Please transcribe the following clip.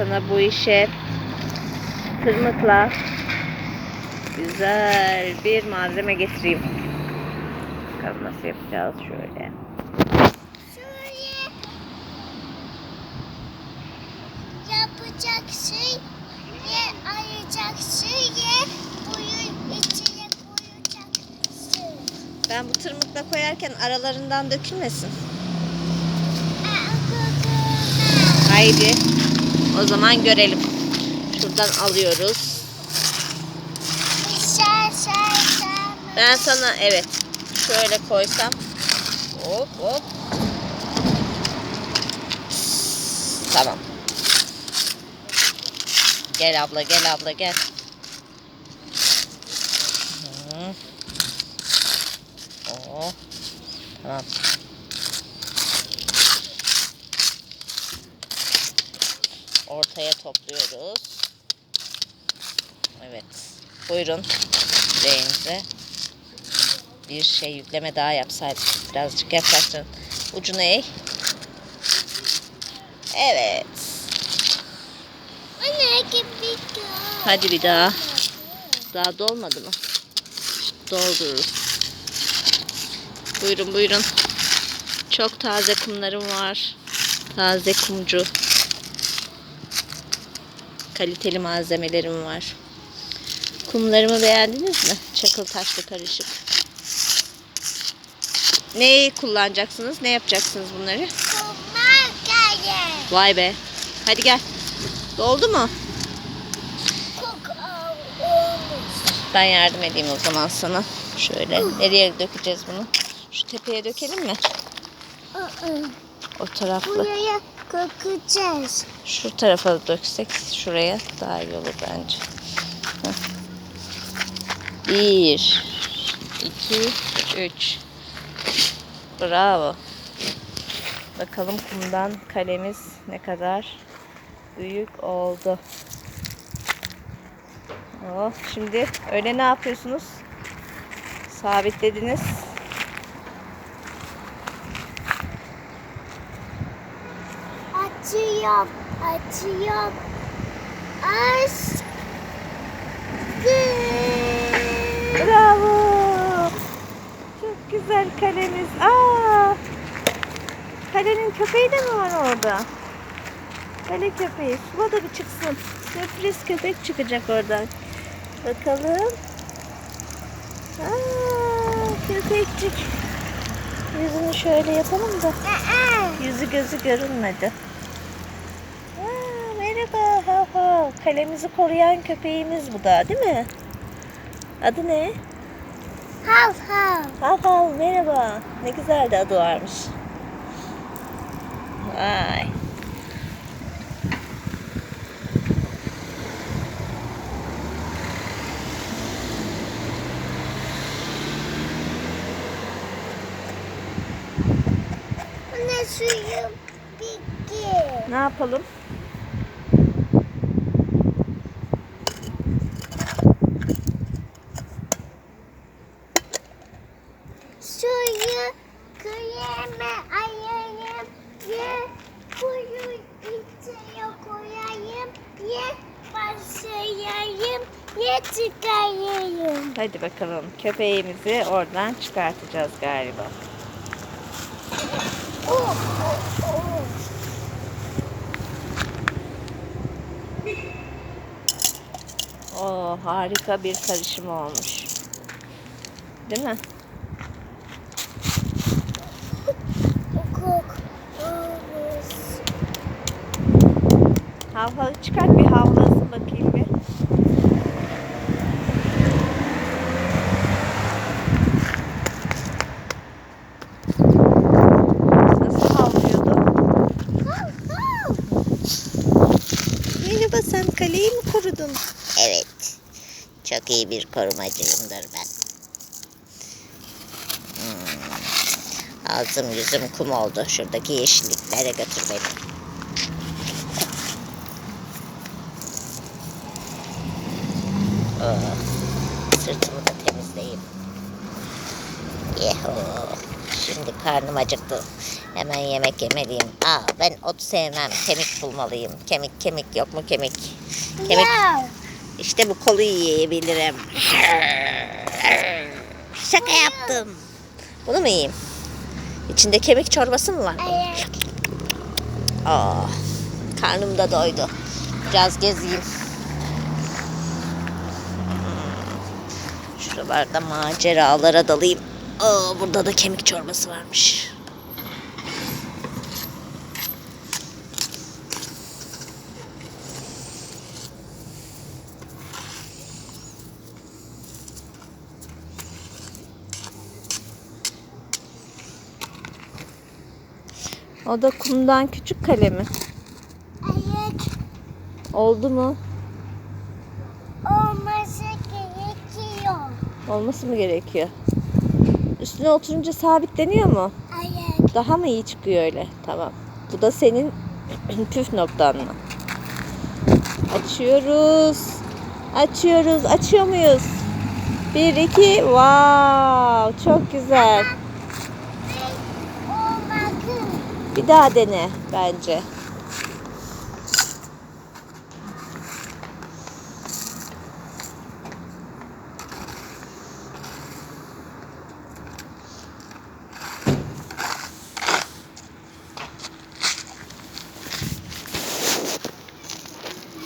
Sana bu işe tırmıkla güzel bir malzeme getireyim. Bakalım nasıl yapacağız şöyle. Şöyle yapacak şey ve ayıracak şey buyur içine koyacaksın. Ben bu tırmıkla koyarken aralarından dökülmesin. Haydi. O zaman görelim. Şuradan alıyoruz. Ben sana evet şöyle koysam. Hop hop. Tamam. Gel abla gel abla gel. Oo. Tamam. Ortaya topluyoruz. Evet. Buyurun. Yüreğinize bir şey yükleme daha yapsaydık. Birazcık yaklaştırın. Ucunu eğ. Evet. Hadi bir daha. Daha dolmadı mı? Doldururuz. Buyurun buyurun. Çok taze kumlarım var. Taze kumcu. Kaliteli malzemelerim var. Kumlarımı beğendiniz mi? Çakıl taşlı karışık. Neyi kullanacaksınız? Ne yapacaksınız bunları? Kumar geldi. Vay be. Hadi gel. Doldu mu? Ben yardım edeyim o zaman sana. Şöyle. Nereye dökeceğiz bunu? Şu tepeye dökelim mi? O taraflı. Buraya kokacağız. Şu tarafa döksek şuraya daha iyi olur bence. Bir, iki, üç. Bravo. Bakalım kumdan kalemiz ne kadar büyük oldu. Oh, şimdi öyle ne yapıyorsunuz? Sabitlediniz. Açıyorum, açıyorum. Açtım. Bravo. Çok güzel kalemiz. Aa! Kalenin köpeği de mi var orada? Kale köpeği. Sıla da bir çıksın. Sürpriz köpek çıkacak oradan. Bakalım. Aa, köpekçik. Yüzünü şöyle yapalım da. Yüzü gözü görünmedi. Aa, merhaba. Hav hav. Kalemizi koruyan köpeğimiz bu da değil mi? Adı ne? Hav hav. Hav hav merhaba. Ne güzel de adı varmış. Vay. Anne suyum bitti. Ne yapalım? Hadi bakalım. Köpeğimizi oradan çıkartacağız galiba. Oo, harika bir karışım olmuş. Değil mi? Kok olmuş. Hav hav çıkart bir havlasın bakayım bir. Nasıl havlıyordu? Hav hav. Merhaba sen kaleyi mi korudun? Evet. Çok iyi bir korumacıyımdır ben. Hmm. Ağzım yüzüm kum oldu. Şuradaki yeşilliklere götür beni. Oh. Sırtımı da temizleyeyim. Yeho. Şimdi karnım acıktı. Hemen yemek yemeliyim. Aa ben ot sevmem. Kemik bulmalıyım. Kemik kemik yok mu kemik? Kemik. İşte bu kolu yiyebilirim. Şaka yaptım. Bunu mu yiyeyim? İçinde kemik çorbası mı var? Aa, karnım da doydu. Biraz gezeyim. Şuralarda maceralara dalayım. Aa, burada da kemik çorbası varmış. O da kumdan küçük kale mi? Hayır. Oldu mu? Olması gerekiyor. Olması mı gerekiyor? Üstüne oturunca sabitleniyor mu? Hayır. Daha mı iyi çıkıyor öyle? Tamam. Bu da senin püf noktan mı? Açıyoruz. Açıyoruz. Açıyor muyuz? Bir, iki. Wow. Çok güzel. Bir daha dene bence.